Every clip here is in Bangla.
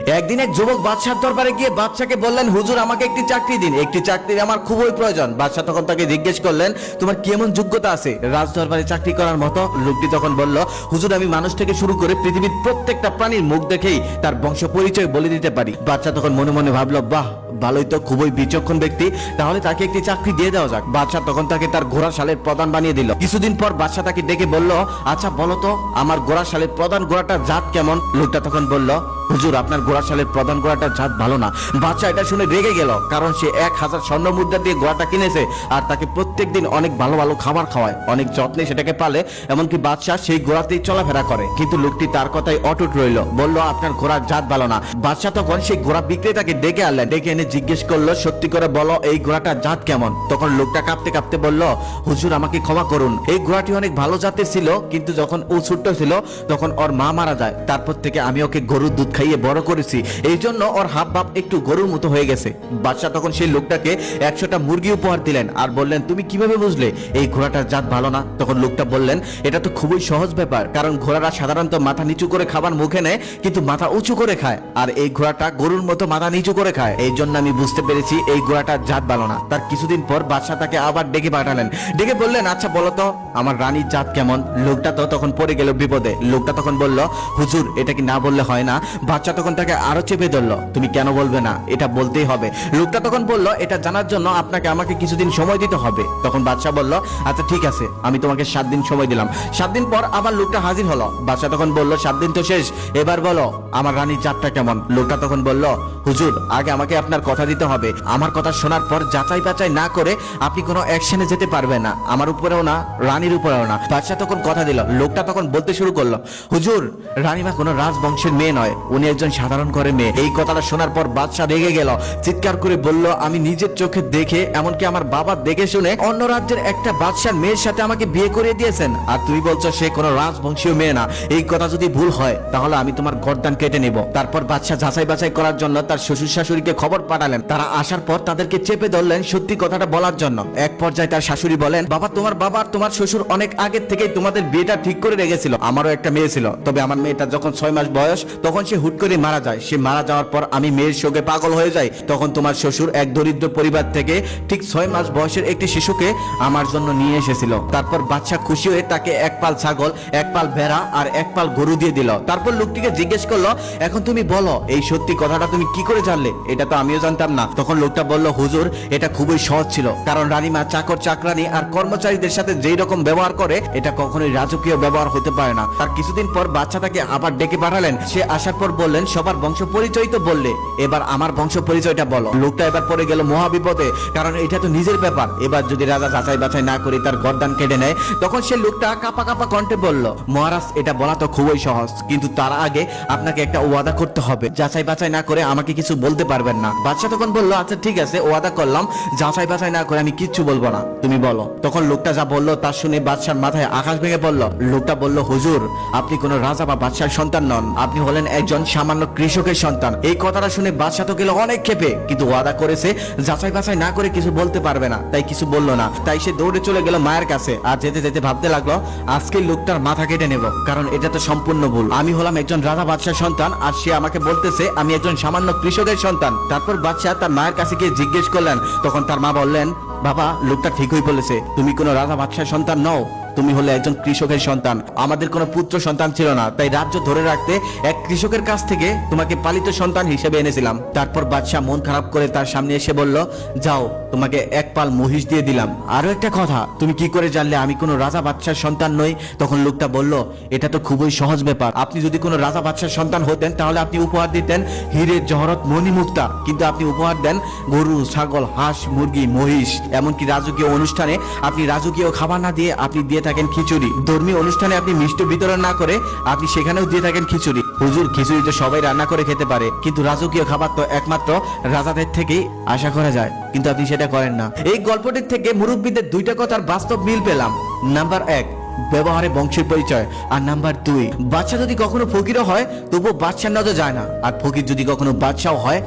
একদিন এক যুবক বাদশার দরবারে গিয়ে বাদশাকে বললেন, হুজুর, আমাকে একটি চাকরি দিন। একটি চাকরির আমার খুবই প্রয়োজন। বাদশাহ তখন তাকে জিজ্ঞেস করলেন, তোমার কেমন যোগ্যতা আছে? রাজ দরবারে চাকরি করার মতো লোকটি তখন বলল, হুজুর, আমি মানুষ থেকে শুরু করে পৃথিবীর প্রত্যেকটা প্রাণীর মুখ দেখেই তার বংশ পরিচয় বলে দিতে পারি। বাচ্চা তখন মনে মনে ভাবলো, বাহ, ভালোই তো, খুবই বিচক্ষণ ব্যক্তি। তাহলে তাকে একটি চাকরি দিয়ে দেওয়া যাক। বাদশাহ তখন তাকে তার ঘোড়া শালের প্রধান বানিয়ে দিল। কিছুদিন পর বাদশাহ তাকে ডেকে বলল আচ্ছা বলো তো, আমার ঘোড়া শালের প্রধান ঘোড়াটার জাত কেমন? লোকটা তখন বলল হুজুর, আপনার ঘোড়া শালের প্রধান ঘোড়াটার জাত ভালো না। বাদশাহ এটা শুনে রেগে গেল, কারণ সে এক হাজার স্বর্ণ মুদ্রা দিয়ে ঘোড়াটা কিনেছে আর তাকে প্রত্যেকদিন অনেক ভালো ভালো খাবার খাওয়ায়, অনেক যত্নে সেটাকে পালে, এমনকি বাদশাহ সেই ঘোড়াতেই চলাফেরা করে। কিন্তু লোকটি তার কথাই অটুট রইল, বলল, আপনার ঘোড়ার জাত ভালো না। বাদশাহ তখন সেই ঘোড়া বিক্রেতাকে ডেকে আনলেন ডেকে এনে জিজ্ঞেস করল, সত্যি করে বলো, এই ঘোড়াটার জাত কেমন? তখন লোকটা কাঁপতে কাঁপতে বলল, হুজুর, আমাকে ক্ষমা করুন। এই ঘোড়াটি অনেক ভালো জাতের ছিল, কিন্তু যখন ও ছোট্ট ছিল, তখন ওর মা মারা যায়। তারপর থেকে আমি ওকে গরুর দুধ খাইয়ে বড় করেছি। এই জন্য ওর হাব ভাব একটু গরুর মতো হয়ে গেছে। বাদশাহ তখন সেই লোকটাকে একশোটা মুরগি উপহার দিলেন আর বললেন, তুমি কীভাবে বুঝলে? এই ঘোড়াটার জাত ভালো না? তখন লোকটা বললেন, এটা তো খুবই সহজ ব্যাপার, কারণ ঘোড়ারা সাধারণত মাথা নিচু করে খাবার মুখে নেয়, কিন্তু মাথা উঁচু করে খায়। আর এই ঘোড়াটা গরুর মতো মাথা নিচু করে খায়। এই জন্য আমি বুঝতে পেরেছি এই ঘোড়াটার জাত ভালো না। তার কিছুদিন পর বাদশাহ তাকে আবার ডেকে পাঠালেন। ডেকে বললেন আচ্ছা বলো তো, আমার রানীর জাত কেমন? লোকটা তো তখন পড়ে গেল বিপদে। লোকটা তখন বলল, হুজুর, এটা কি না বললে হয় না? বাচ্চা তখন তাকে আরও চেপে ধরলো, তুমি কেন বলবে না? এটা বলতেই হবে। লোকটা তখন বলল, এটা জানার জন্য আপনাকে আমাকে কিছুদিন সময় দিতে হবে। তখন বাদশাহ বলল আচ্ছা ঠিক আছে, আমি তোমাকে সাত দিন সময় দিলাম। সাত দিন পর আবার লোকটা হাজির হলো। বাদশাহ তখন বলল, সাত দিন তো শেষ, এবার বলো, আমার রানীর জাতটা কেমন? লোকটা তখন বলল, হুজুর, আগে আমাকে আপনার কথা দিতে হবে। আমার কথা শোনার পর যাচাই বাচাই না করে আপনি কোনো অ্যাকশনে যেতে পারবেন না। আমার উপরেও না, রানীর উপরেও না। বাদশাহ তখন কথা দিল। লোকটা তখন বলতে শুরু করল, হুজুর, রানীমা কোনো রাজবংশের মেয়ে নয়। উনি একজন সাধারণ ঘরের মেয়ে। এই কথাটা শোনার পর বাদশাহ রেগে গেল, চিৎকার করে বলল, আমি নিজের চোখে দেখে, এমনকি আমার বাবা দেখে শুনে অন্য রাজ্যের একটা বাদশার মেয়ের সাথে আমাকে বিয়ে করিয়ে দিয়েছেন। আর তুই বলছো সে কোনো রাজবংশীয় মেয়ে না। এই কথা যদি ভুল হয়, তাহলে আমি তোমার গর্দান কেটে নেব। তারপর বাদশাহ যাচাই বাছাই করার জন্য তার শ্বশুর শাশুড়িকে খবর পাঠালেন। তারা আসার পর তাদেরকে চেপে ধরলেন সত্যি কথাটা বলার জন্য। এক পর্যায়ে তার শাশুড়ি বলেন, বাবা, তোমার বাবা আর তোমার শ্বশুর অনেক আগের থেকেই তোমাদের বিয়েটা ঠিক করে রেখেছিল। আমারও একটা মেয়ে ছিল। তবে আমার মেয়েটা যখন ছয় মাস বয়স, তখন সে হুট করে মারা যায়। সে মারা যাওয়ার পর আমি মেয়ের শোকে পাগল হয়ে যাই। তখন তোমার শ্বশুর এক দরিদ্র পরিবার থেকে ঠিক ছয় মাস বয়সের একটি শিশুকে আমার জন্য নিয়ে এসেছিল। তারপর বাচ্চা খুশি হয়ে তাকে এক পাল ছাগল, এক পাল ভেড়া আর এক পাল গরু দিয়ে দিল। তারপর লোকটিকে জিজ্ঞেস করল, এখন তুমি বলো, এই সত্যি কথাটা তুমি কি করে জানলে? এটা তো আমিও জানতাম না। তখন লোকটা বলল, হুজুর, এটা খুবই সহজ ছিল। কারণ রানীমা চাকর, চাকরানি আর কর্মচারীদের সাথে যেই রকম ব্যবহার করে, এটা কখনোই রাজকীয় ব্যবহার হতে পারে না। তার কিছুদিন পর বাচ্চাটাকে আবার ডেকে পাঠালেন। সে আসার পর বললেন, সবার বংশ পরিচয় তো বললে, এবার আমার বংশ পরিচয়টা বলো। লোকটা এবার পড়ে গেল মহা বিপদে কারণ এটা তো নিজের ব্যাপার। এবার যদি রাজা যাচাই বাছাই না করে তার গর্দান কেটে নেয়, তখন সে লোকটা কাপা কাপা কণ্ঠে বলল, মহারাজ, এটা বলা তো খুবই সহজ, কিন্তু তার আগে আপনাকে একটা ওয়াদা করতে হবে। যাচাই বাছাই না করে আমাকে কিছু বলতে পারবেন না। বাচ্চা তখন বলল আচ্ছা ঠিক আছে, ওয়াদা করলাম, যাচাই বাছাই না করে আমি কিচ্ছু বলব না, তুমি বলো। তখন লোকটা যা বলল তা শুনে বাদশার মাথায় আকাশ ভেঙে পড়ল। লোকটা বলল, হুজুর, আপনি কোনো রাজা বা বাদশার সন্তান নন, আপনি হলেন একজন সামান্য কৃষকের সন্তান। এই কথাটা শুনে বাদশাহ তো গেল অনেক ক্ষেপে, কিন্তু ওয়াদা করেছে, যাচাই বাছাই না করে কিছু বলতে পারবে না, তাই কিছু বলল না। তাই সে দৌড়ে চলে গেল মায়ের কাছে, আর যেতে যেতে ভাবতে লাগল আজকে লোকটার মাথা কেটে নেব, কারণ এটা তো সম্পূর্ণ ভুল। আমি হলাম একজন রাজা বাদশার সন্তান, আর সে আমাকে বলতেছে, আমি একজন সামান্য কৃষকের সন্তান। তারপর বাদশাহ তার মায়ের কাছে গিয়ে জিজ্ঞেস করলেন, তখন তার মা বললেন, বাবা, লোকটা ঠিকই বলেছে, তুমি কোনো রাজা বাদশার সন্তান নও। তুমি হলে একজন কৃষকের সন্তান। আমাদের কোনো পুত্র সন্তান ছিল না, তাই রাজ্য ধরে রাখতে এক কৃষকের কাছ থেকে তোমাকে পালিত সন্তান হিসেবে এনেছিলাম। তারপর বাদশাহ মন খারাপ করে তার সামনে এসে বলল, যাও, তোমাকে এক পাল মহিষ দিয়ে দিলাম। আরও একটা কথা, তুমি কি করে জানলে আমি কোনো রাজা বাদশার সন্তান নই? তখন লোকটা বলল, এটা তো খুবই সহজ ব্যাপার। আপনি যদি কোনো রাজা বাদশার সন্তান হতেন, তাহলে আপনি উপহার দিতেন হিরে, জহরত, মণিমুক্তা। কিন্তু আপনি উপহার দেন গরু, ছাগল, হাঁস, মুরগি, মহিষ। এমনকি রাজকীয় অনুষ্ঠানে আপনি রাজকীয় খাবার না দিয়ে আপনি দিয়ে থাকেন খিচুড়ি। ধর্মীয় অনুষ্ঠানে আপনি মিষ্টি বিতরণ না করে আপনি সেখানেও দিয়ে থাকেন খিচুড়ি। হুজুর খিচুড়ি তো সবাই রান্না করে খেতে পারে, কিন্তু রাজকীয় খাবার তো একমাত্র রাজাদের থেকেই আশা করা যায়। কিন্তু আপনি সেটা করেন না। এই গল্পটির থেকে মুরব্বীদের দুইটা কথার বাস্তব মিল পেলাম। নাম্বার এক, ব্যবহারে বংশের পরিচয়। আর নাম্বার দুই বাচ্চা যদি কখনো ফকিরও হয়, তবুও বাচ্চার নজর যায় না। আর ফকির যদি কখনো বাচ্চাও হয়,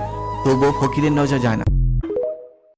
তবুও ফকিরের নজর যায় না।